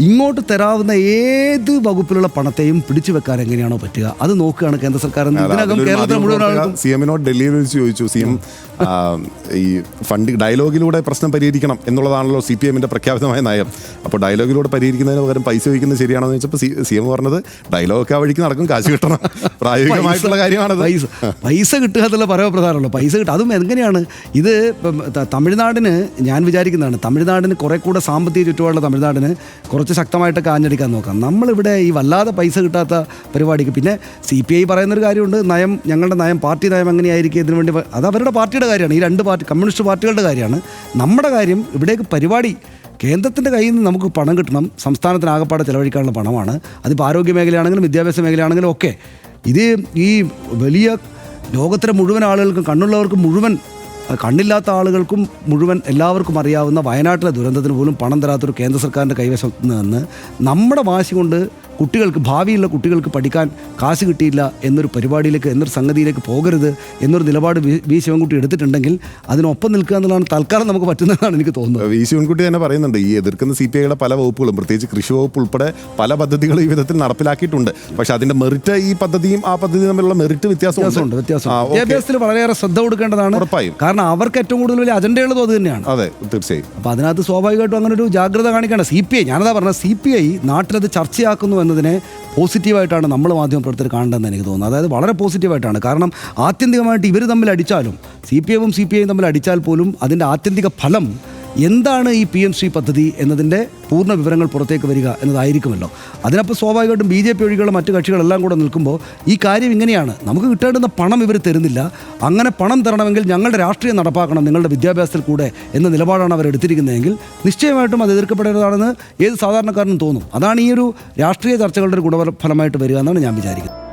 ഇങ്ങോട്ട് തരാവുന്ന ഏത് വകുപ്പിലുള്ള പണത്തെയും പിടിച്ചു വെക്കാൻ എങ്ങനെയാണോ പറ്റുക? അത് നോക്കുകയാണ് കേന്ദ്ര സർക്കാർ. എന്ന് ഇതിനകം കേരളത്തിലെ മുഴുവൻ ആളുകൾക്കും സി എമ്മിനോട് ഡൽഹിയിൽ ചോദിച്ചു. സി എം ഈ ഫണ്ട് ഡയലോഗിലൂടെ പ്രശ്നം പരിഹരിക്കണം എന്നുള്ളതാണല്ലോ സി പി എമ്മിന്റെ പ്രഖ്യാപിതമായ നയം. അപ്പോൾ ഡയലോഗിലൂടെ പരിഹരിക്കുന്നതിന് പകരം പൈസ വയ്ക്കുന്നത് ശരിയാണെന്ന് വെച്ചപ്പോൾ സി സി എം പറഞ്ഞത് ഡയലോഗൊക്കെ ആ വഴിക്ക് നടക്കും കാശ് കിട്ടണം. പ്രായോഗികമായിട്ടുള്ള കാര്യമാണ് പൈസ പൈസ കിട്ടുക എന്നുള്ള പരമപ്രധാനമല്ലോ. പൈസ കിട്ടുക. അതും എങ്ങനെയാണ്? ഇത് തമിഴ്നാടിന് ഞാൻ വിചാരിക്കുന്നതാണ് തമിഴ്നാടിന് കുറെ കൂടെ സാമ്പത്തിക ചുറ്റുപാടുള്ള തമിഴ്നാടിന് കുറച്ച് ശക്തമായിട്ടൊക്കെ ആഞ്ഞടിക്കാൻ നോക്കാം. നമ്മളിവിടെ ഈ വല്ലാതെ പൈസ കിട്ടാത്ത പരിപാടിക്ക് പിന്നെ സി പി ഐ പറയുന്നൊരു കാര്യമുണ്ട്. നയം ഞങ്ങളുടെ നയം പാർട്ടി നയം എങ്ങനെയായിരിക്കും? ഇതിനു വേണ്ടി അത് അവരുടെ പാർട്ടിയുടെ കാര്യമാണ്. ഈ രണ്ട് പാർട്ടി കമ്മ്യൂണിസ്റ്റ് പാർട്ടികളുടെ കാര്യമാണ്. നമ്മുടെ കാര്യം ഇവിടേക്ക് പരിപാടി കേന്ദ്രത്തിന്റെ കയ്യിൽ നിന്ന് നമുക്ക് പണം കിട്ടണം. സംസ്ഥാനത്തിന് ആകപ്പാടെ ചിലവഴിക്കാനുള്ള പണമാണ്. അതിപ്പോൾ ആരോഗ്യ മേഖലയാണെങ്കിലും വിദ്യാഭ്യാസ മേഖലയാണെങ്കിലും ഒക്കെ ഇത് ഈ വലിയ ലോകത്തിലെ മുഴുവൻ ആളുകൾക്കും കണ്ണുള്ളവർക്ക് മുഴുവൻ കണ്ണില്ലാത്ത ആളുകൾക്കും മുഴുവൻ എല്ലാവർക്കും അറിയാവുന്ന വയനാട്ടിലെ ദുരന്തത്തിന് പോലും പണം തരാത്തൊരു കേന്ദ്ര സർക്കാരിന്റെ കൈവശത്ത് നിന്ന് നമ്മുടെ വാശി കൊണ്ട് കുട്ടികൾക്ക് ഭാവിയുള്ള കുട്ടികൾക്ക് പഠിക്കാൻ കാശ് കിട്ടിയില്ല എന്നൊരു പരിപാടിയിലേക്ക് എന്നൊരു സംഗതിയിലേക്ക് പോകരുത് എന്നൊരു നിലപാട് വി ശിവൻകുട്ടി എടുത്തിട്ടുണ്ടെങ്കിൽ അതിനൊപ്പം നിൽക്കുക എന്നുള്ളതാണ് തൽക്കാലം നമുക്ക് പറ്റുന്നതാണ് എനിക്ക് തോന്നുന്നത്. വി ശിവൻകുട്ടി തന്നെ പറയുന്നുണ്ട് ഈ എതിർക്കുന്ന സി പി ഐയുടെ പല വകുപ്പുകളും പ്രത്യേകിച്ച് കൃഷി വകുപ്പ് ഉൾപ്പെടെ പല പദ്ധതികളും ഈ വിധത്തിൽ നടപ്പിലാക്കിയിട്ടുണ്ട്. പക്ഷെ അതിന്റെ മെറിറ്റ് ഈ പദ്ധതിയും ആ പദ്ധതിയും തമ്മിലുള്ള മെറിറ്റ് വ്യത്യാസമുണ്ട്. വ്യത്യാസം. വിദ്യാഭ്യാസത്തിൽ വളരെയേറെ ശ്രദ്ധ കൊടുക്കേണ്ടതാണ്. ഉറപ്പായും. കാരണം അവർക്ക് ഏറ്റവും കൂടുതൽ വലിയ അജണ്ടയുള്ളത് അത് തന്നെയാണ്. അതെ തീർച്ചയായും. അപ്പോൾ അതിനകത്ത് സ്വാഭാവികമായിട്ടും അങ്ങനെ ഒരു ജാഗ്രത കാണിക്കേണ്ട. സി പി ഐ ഞാനതാ പറഞ്ഞത് സി പി ഐ നാട്ടിലത് ചർച്ചയാക്കുന്നു എന്നതിനെ പോസിറ്റീവായിട്ടാണ് നമ്മൾ മാധ്യമപ്രവർത്തകർ കാണേണ്ടതെന്ന് എനിക്ക് തോന്നുന്നത്. അതായത് വളരെ പോസിറ്റീവായിട്ടാണ്. കാരണം ആത്യന്തികമായിട്ട് ഇവർ തമ്മിൽ അടിച്ചാലും സി പി എമ്മും സി പി ഐയും തമ്മിൽ അടിച്ചാൽ പോലും അതിന്റെ ആത്യന്തിക ഫലം എന്താണ് ഈ പി എം ശ്രീ പദ്ധതി എന്നതിന്റെ പൂർണ വിവരങ്ങൾ പുറത്തേക്ക് വരിക എന്നതായിരിക്കുമല്ലോ. അതിനപ്പോൾ സ്വാഭാവികമായിട്ടും ബി ജെ പി ഒഴികെയുള്ള മറ്റു കക്ഷികളെല്ലാം കൂടെ നിൽക്കുമ്പോൾ ഈ കാര്യം ഇങ്ങനെയാണ്. നമുക്ക് കിട്ടേണ്ടുന്ന പണം ഇവർ തരുന്നില്ല. അങ്ങനെ പണം തരണമെങ്കിൽ ഞങ്ങളുടെ രാഷ്ട്രീയം നടപ്പാക്കണം നിങ്ങളുടെ വിദ്യാഭ്യാസത്തിൽ കൂടെ എന്ന നിലപാടാണ് അവർ എടുത്തിരിക്കുന്നതെങ്കിൽ നിശ്ചയമായിട്ടും അത് എതിർക്കപ്പെടേണ്ടതാണെന്ന് ഏത് സാധാരണക്കാരനും തോന്നും. അതാണ് ഈ ഒരു രാഷ്ട്രീയ ചർച്ചകളുടെ ഒരു ഗുണഫലമായിട്ട് വരിക എന്നാണ് ഞാൻ വിചാരിക്കുന്നത്.